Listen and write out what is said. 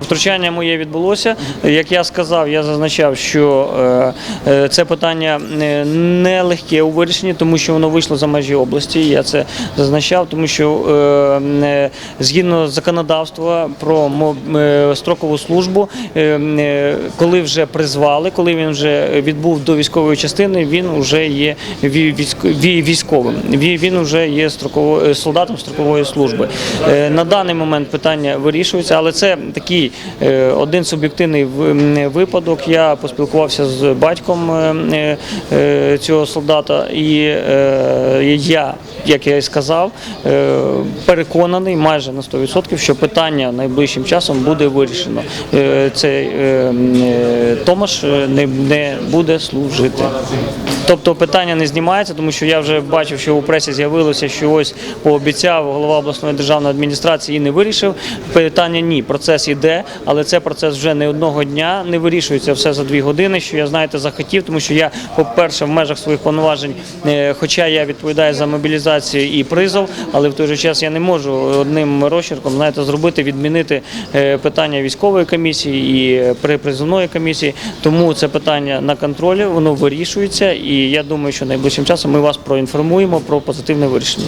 Втручання моє відбулося. Як я сказав, я зазначав, що е, е, це питання е, не легке у вирішенні, тому що воно вийшло за межі області. Я це зазначав, тому що згідно законодавства про строкову службу, коли вже призвали, коли він вже відбув до військової частини, він вже є ві- військовим. Він вже є солдатом строкової служби. На даний момент питання вирішується, але це такий е, один суб'єктивний випадок. Я поспілкувався з батьком е, е, цього солдата, і я, як я і сказав, переконаний майже на 100%, що питання найближчим часом буде вирішено. Цей Томаш не буде служити. Тобто питання не знімається, тому що я вже бачив, що у пресі з'явилося, що ось пообіцяв голова обласної державної адміністрації і не вирішив. Питання ні, процес іде, але це процес вже не одного дня, не вирішується все за дві години. Що я знаєте захотів, тому що я, по-перше, в межах своїх повноважень, е, хоча я відповідаю за мобілізацію і призов, але в той же час я не можу одним розчерком знаєте, зробити, відмінити е, питання військової комісії і е, при- призовної комісії. Тому це питання на контролі, воно вирішується, я думаю, що найближчим часом ми вас проінформуємо про позитивне вирішення.